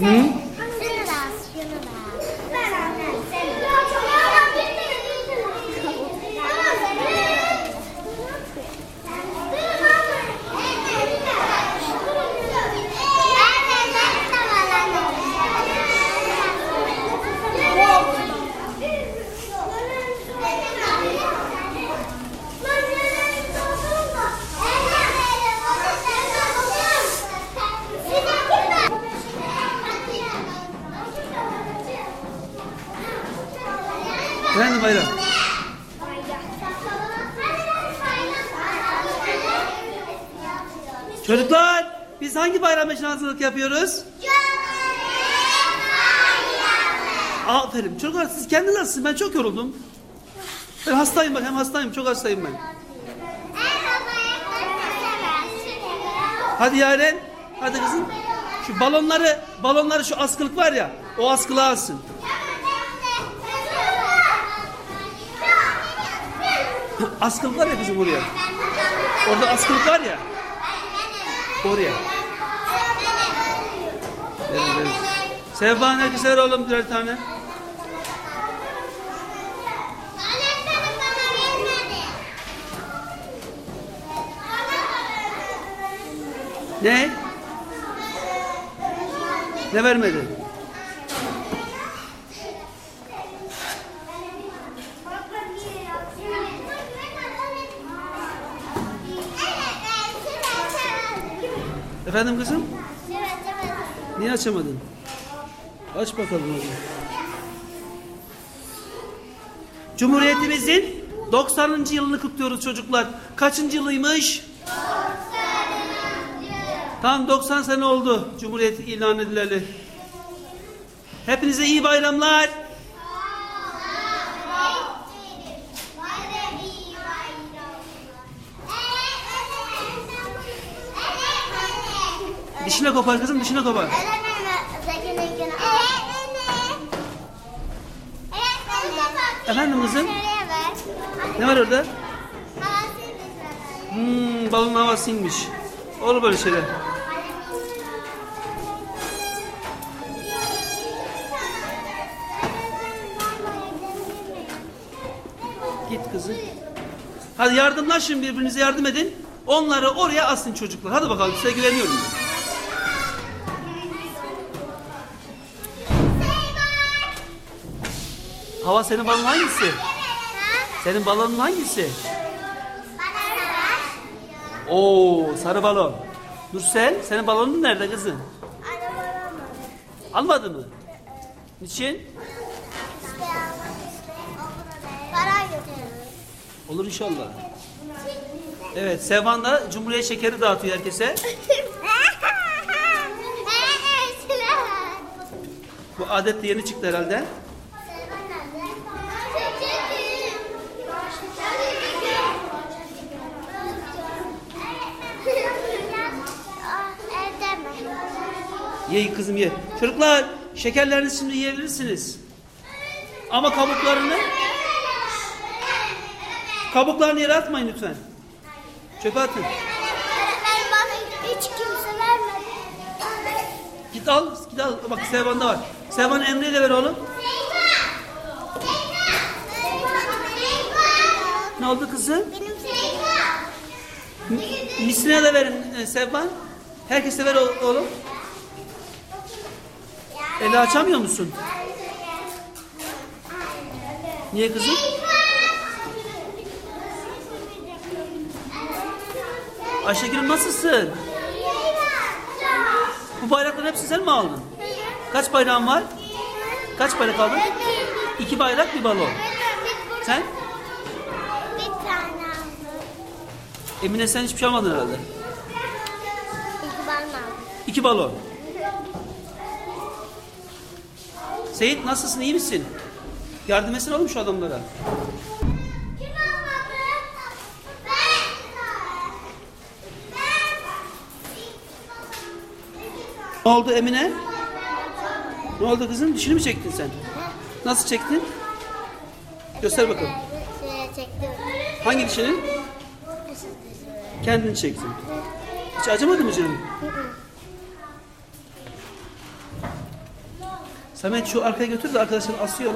ね。Efendim bayram. Çocuklar biz hangi bayram için hazırlık yapıyoruz? Aferin. Çocuklar siz kendiniz nasılsınız? Ben çok yoruldum. Ben hastayım bak hem hastayım çok hastayım ben. Hadi Yaren. Hadi kızım. Şu balonları balonları şu askılık var ya o askılığa alsın. Askılık var ya kızım oraya. Orada askılık var ya. Oraya. Verin, verin. Sevba ne güzel oğlum birer tane. Ne? Ne vermedi? Efendim kızım? Niye açamadın? Aç bakalım hadi. Cumhuriyetimizin 90. yılını kutluyoruz çocuklar. Kaçıncı yılıymış? Tam 90 sene oldu Cumhuriyet ilan edileli. Hepinize iyi bayramlar. Dişine kopar kızım dişine kopar. Efendim kızım? Ne var orada? Hmm, balon havasıymış. Olur böyle şeyler. Git kızım. Hadi yardımlaşın birbirinize yardım edin. Onları oraya asın çocuklar. Hadi bakalım size güveniyorum. Hava senin balon hangisi? Senin balonun hangisi? Oo sarı balon. Nursel senin balonun nerede kızım? Almadı mı? Niçin? Olur inşallah. Evet Sevvan da Cumhuriyet şekeri dağıtıyor herkese. Bu adet de yeni çıktı herhalde. Ye kızım ye. Çocuklar şekerlerinizi şimdi yiyebilirsiniz. Ama kabuklarını kabuklarını yere atmayın lütfen. Çöpe atın. Hiç kimse vermedi. Git al, git al. Bak Sevvan'da var. Sevvan Emre'ye de ver oğlum. Ne oldu kızım? Benim Misine de verin e, Sevvan. Herkese ver oğlum. Eli açamıyor musun? Niye kızım? Ayşegül nasılsın? Bu bayrakların hepsini sen mi aldın? Kaç bayrağın var? Kaç bayrak aldın? İki bayrak bir balon. Sen? Bir tane aldım. Emine sen hiçbir şey almadın herhalde. İki bana aldım. İki balon. Seyit nasılsın iyi misin? Yardım etsene oğlum şu adamlara. Ne oldu Emine? Ne oldu kızım? Dişini mi çektin sen? Nasıl çektin? Göster bakalım. Hangi dişini? Kendin çektin. Hiç acımadı mı canım? Samet şu arkaya götür de arkadaşın asıyor.